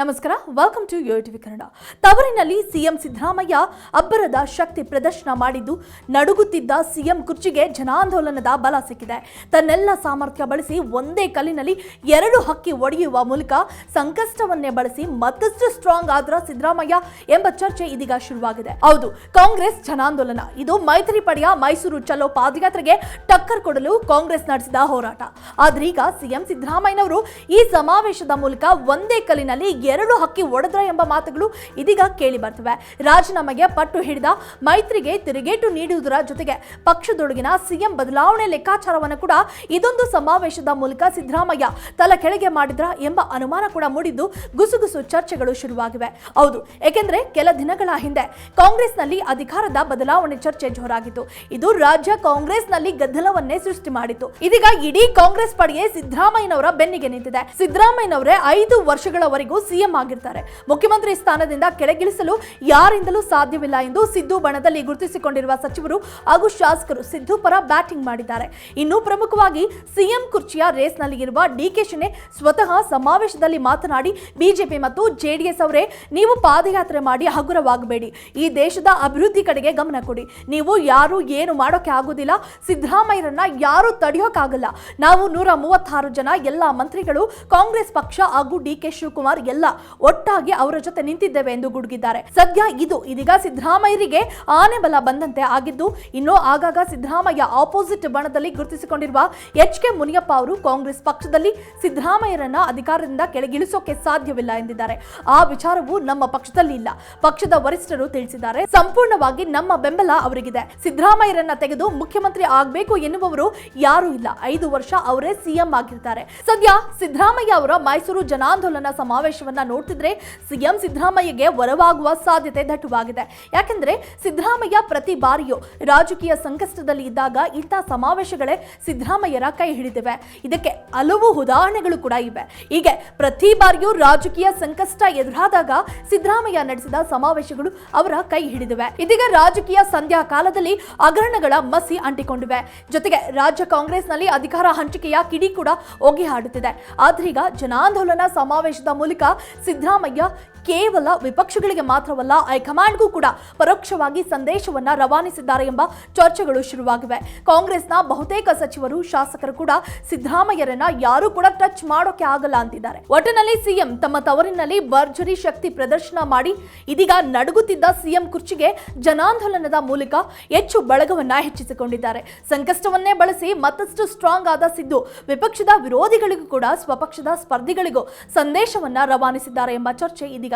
ನಮಸ್ಕಾರ welcome to Yo TV Kannada. ತವರಿನಲ್ಲಿ CM Siddaramaiah ಅಬ್ಬರದ ಶಕ್ತಿ ಪ್ರದರ್ಶನ ಮಾಡಿದ್ದು, ನಡುಗುತ್ತಿದ್ದ ಸಿಎಂ ಕುರ್ಚಿಗೆ ಜನಾಂದೋಲನದ ಬಲ ಸಿಕ್ಕಿದೆ. ತನ್ನೆಲ್ಲ ಸಾಮರ್ಥ್ಯ ಬಳಸಿ ಒಂದೇ ಕಲ್ಲಿನಲ್ಲಿ ಎರಡು ಹಕ್ಕಿ ಒಡೆಯುವ ಮೂಲಕ ಸಂಕಷ್ಟವನ್ನೇ ಬಳಸಿ ಮತ್ತಷ್ಟು ಸ್ಟ್ರಾಂಗ್ ಆದ್ರ ಸಿದ್ದರಾಮಯ್ಯ ಎಂಬ ಚರ್ಚೆ ಇದೀಗ ಶುರುವಾಗಿದೆ. ಹೌದು, ಕಾಂಗ್ರೆಸ್ ಜನಾಂದೋಲನ. ಇದು ಮೈತ್ರಿ ಪಡೆಯ ಮೈಸೂರು ಚಲೋ ಪಾದಯಾತ್ರೆಗೆ ಟಕ್ಕರ್ ಕೊಡಲು ಕಾಂಗ್ರೆಸ್ ನಡೆಸಿದ ಹೋರಾಟ. ಆದ್ರೀಗ ಸಿಎಂ ಸಿದ್ದರಾಮಯ್ಯನವರು ಈ ಸಮಾವೇಶದ ಮೂಲಕ ಒಂದೇ ಕಲ್ಲಿನಲ್ಲಿ ಎರಡು ಹಕ್ಕಿ ಒಡೆದ್ರ ಎಂಬ ಮಾತುಗಳು ಇದೀಗ ಕೇಳಿ ಬರ್ತವೆ. ರಾಜೀನಾಮೆಗೆ ಪಟ್ಟು ಹಿಡಿದ ಮೈತ್ರಿಗೆ ತಿರುಗೇಟು ನೀಡುವುದರ ಜೊತೆಗೆ ಪಕ್ಷದೊಳಗಿನ ಸಿಎಂ ಬದಲಾವಣೆ ಲೆಕ್ಕಾಚಾರವನ್ನು ಕೂಡ ಇದೊಂದು ಸಮಾವೇಶದ ಮೂಲಕ ಸಿದ್ದರಾಮಯ್ಯ ತಲ ಕೆಳಗೆ ಮಾಡಿದ್ರ ಎಂಬ ಅನುಮಾನ ಕೂಡ ಮೂಡಿದ್ದು ಗುಸುಗುಸು ಚರ್ಚೆಗಳು ಶುರುವಾಗಿವೆ. ಹೌದು, ಏಕೆಂದ್ರೆ ಕೆಲ ದಿನಗಳ ಹಿಂದೆ ಕಾಂಗ್ರೆಸ್ನಲ್ಲಿ ಅಧಿಕಾರದ ಬದಲಾವಣೆ ಚರ್ಚೆ ಜೋರಾಗಿತ್ತು. ಇದು ರಾಜ್ಯ ಕಾಂಗ್ರೆಸ್ನಲ್ಲಿ ಗದ್ದಲವನ್ನೇ ಸೃಷ್ಟಿ ಮಾಡಿತ್ತು. ಇದೀಗ ಇಡೀ ಕಾಂಗ್ರೆಸ್ ಪಡೆಯೇ ಸಿದ್ದರಾಮಯ್ಯನವರ ಬೆನ್ನಿಗೆ ನಿಂತಿದೆ. ಸಿದ್ದರಾಮಯ್ಯನವರೇ ಐದು ವರ್ಷಗಳವರೆಗೂ ಸಿಎಂ ಆಗಿರ್ತಾರೆ. ಮುಖ್ಯಮಂತ್ರಿ ಸ್ಥಾನದಿಂದ ಕೆಳಗಿಳಿಸಲು ಯಾರಿಂದಲೂ ಸಾಧ್ಯವಿಲ್ಲ ಎಂದು ಸಿದ್ದು ಬಣದಲ್ಲಿ ಗುರುತಿಸಿಕೊಂಡಿರುವ ಸಚಿವರು ಹಾಗೂ ಶಾಸಕರು ಸಿದ್ದು ಪರ ಬ್ಯಾಟಿಂಗ್ ಮಾಡಿದ್ದಾರೆ. ಇನ್ನು ಪ್ರಮುಖವಾಗಿ ಸಿಎಂ ಕುರ್ಚಿಯ ರೇಸ್ನಲ್ಲಿ ಇರುವ ಡಿಕೆ ಶಿನೇ ಸ್ವತಃ ಸಮಾವೇಶದಲ್ಲಿ ಮಾತನಾಡಿ ಬಿಜೆಪಿ ಮತ್ತು ಜೆಡಿಎಸ್ ಅವರೇ, ನೀವು ಪಾದಯಾತ್ರೆ ಮಾಡಿ ಹಗುರವಾಗಬೇಡಿ. ಈ ದೇಶದ ಅಭಿವೃದ್ಧಿ ಕಡೆಗೆ ಗಮನ ಕೊಡಿ. ನೀವು ಯಾರು, ಏನು ಮಾಡೋಕೆ ಆಗೋದಿಲ್ಲ. ಸಿದ್ದರಾಮಯ್ಯರನ್ನ ಯಾರು ತಡೆಯೋಕ್ಕಾಗಲ್ಲ ನಾವು ನೂರ ಮೂವತ್ತಾರು ಜನ ಎಲ್ಲ ಮಂತ್ರಿಗಳು, ಕಾಂಗ್ರೆಸ್ ಪಕ್ಷ ಹಾಗೂ ಡಿ ಕೆ ಶಿವಕುಮಾರ್ ಎಲ್ಲ ಒಟ್ಟಾಗಿ ಅವರ ಜೊತೆ ನಿಂತಿದ್ದೇವೆ ಎಂದು ಗುಡುಗಿದ್ದಾರೆ. ಸದ್ಯ ಇದು ಇದೀಗ ಸಿದ್ದರಾಮಯ್ಯರಿಗೆ ಆನೆ ಬಲ ಬಂದಂತೆ ಆಗಿದ್ದು, ಇನ್ನು ಆಗಾಗ ಸಿದ್ದರಾಮಯ್ಯ ಆಪೋಸಿಟ್ ಬಣದಲ್ಲಿ ಗುರುತಿಸಿಕೊಂಡಿರುವ ಎಚ್ ಕೆ ಮುನಿಯಪ್ಪ ಅವರು ಕಾಂಗ್ರೆಸ್ ಪಕ್ಷದಲ್ಲಿ ಸಿದ್ದರಾಮಯ್ಯರನ್ನ ಅಧಿಕಾರದಿಂದ ಕೆಳಗಿಳಿಸೋಕೆ ಸಾಧ್ಯವಿಲ್ಲ ಎಂದಿದ್ದಾರೆ. ಆ ವಿಚಾರವು ನಮ್ಮ ಪಕ್ಷದಲ್ಲಿ ಇಲ್ಲ. ಪಕ್ಷದ ವರಿಷ್ಠರು ತಿಳಿಸಿದ್ದಾರೆ. ಸಂಪೂರ್ಣವಾಗಿ ನಮ್ಮ ಬೆಂಬಲ ಅವರಿಗಿದೆ. ಸಿದ್ದರಾಮಯ್ಯರನ್ನ ತೆಗೆದು ಮುಖ್ಯಮಂತ್ರಿ ಆಗಬೇಕು ಎನ್ನುವವರು ಯಾರೂ ಇಲ್ಲ. ಐದು ವರ್ಷ ಅವರೇ ಸಿಎಂ ಆಗಿರ್ತಾರೆ. ಸದ್ಯ ಸಿದ್ದರಾಮಯ್ಯ ಅವರ ಮೈಸೂರು ಜನಾಂದೋಲನ ಸಮಾವೇಶವನ್ನ ನೋಡ್ತಿದ್ರೆ ಸಿಎಂ ಸಿದ್ದರಾಮಯ್ಯಗೆ ವರವಾಗುವ ಸಾಧ್ಯತೆ ದಟ್ಟವಾಗಿದೆ. ಯಾಕೆಂದ್ರೆ ಸಿದ್ದರಾಮಯ್ಯ ಪ್ರತಿ ಬಾರಿಯೂ ರಾಜಕೀಯ ಸಂಕಷ್ಟದಲ್ಲಿ ಇದ್ದಾಗ ಇಂಥ ಸಮಾವೇಶಗಳೇ ಸಿದ್ದರಾಮಯ್ಯರ ಕೈ ಹಿಡಿದಿವೆ. ಇದಕ್ಕೆ ಹಲವು ಉದಾಹರಣೆಗಳು ಕೂಡ ಇವೆ. ಹೀಗೆ ಪ್ರತಿ ಬಾರಿಯೂ ರಾಜಕೀಯ ಸಂಕಷ್ಟ ಎದುರಾದಾಗ ಸಿದ್ದರಾಮಯ್ಯ ನಡೆಸಿದ ಸಮಾವೇಶಗಳು ಅವರ ಕೈ ಹಿಡಿದಿವೆ. ಇದೀಗ ರಾಜಕೀಯ ಸಂಧ್ಯಾ ಕಾಲದಲ್ಲಿ ಹಗರಣಗಳ ಮಸಿ ಅಂಟಿಕೊಂಡಿವೆ. ಜೊತೆಗೆ ರಾಜ್ಯ ಕಾಂಗ್ರೆಸ್ನಲ್ಲಿ ಅಧಿಕಾರ ಹಂಚಿಕೆಯ ಕಿಡಿ ಕೂಡ ಒಗೆ ಹಾಡುತ್ತಿದೆ ಆದ್ರೀಗ ಜನಾಂದೋಲನ ಸಮಾವೇಶದ ಮೂಲಕ ಸಿದ್ದರಾಮಯ್ಯ ಕೇವಲ ವಿಪಕ್ಷಗಳಿಗೆ ಮಾತ್ರವಲ್ಲ, ಹೈಕಮಾಂಡ್ಗೂ ಕೂಡ ಪರೋಕ್ಷವಾಗಿ ಸಂದೇಶವನ್ನ ರವಾನಿಸಿದ್ದಾರೆ ಎಂಬ ಚರ್ಚೆಗಳು ಶುರುವಾಗಿವೆ. ಕಾಂಗ್ರೆಸ್ನ ಬಹುತೇಕ ಸಚಿವರು, ಶಾಸಕರು ಕೂಡ ಸಿದ್ದರಾಮಯ್ಯರನ್ನ ಯಾರು ಕೂಡ ಟಚ್ ಮಾಡೋಕೆ ಆಗಲ್ಲ ಅಂತಿದ್ದಾರೆ. ಒಟ್ಟಿನಲ್ಲಿ ಸಿಎಂ ತಮ್ಮ ತವರಿನಲ್ಲಿ ಭರ್ಜರಿ ಶಕ್ತಿ ಪ್ರದರ್ಶನ ಮಾಡಿ, ಇದೀಗ ನಡುಗುತ್ತಿದ್ದ ಸಿಎಂ ಕುರ್ಚಿಗೆ ಜನಾಂದೋಲನದ ಮೂಲಕ ಹೆಚ್ಚು ಬಳಗವನ್ನ ಹೆಚ್ಚಿಸಿಕೊಂಡಿದ್ದಾರೆ. ಸಂಕಷ್ಟವನ್ನೇ ಬಳಸಿ ಮತ್ತಷ್ಟು ಸ್ಟ್ರಾಂಗ್ ಆದ ಸಿದ್ದು, ವಿಪಕ್ಷದ ವಿರೋಧಿಗಳಿಗೂ ಕೂಡ, ಸ್ವಪಕ್ಷದ ಸ್ಪರ್ಧಿಗಳಿಗೂ ಸಂದೇಶವನ್ನ ರವಾನಿಸಿದ್ದಾರೆ ಎಂಬ ಚರ್ಚೆ ಇದೀಗ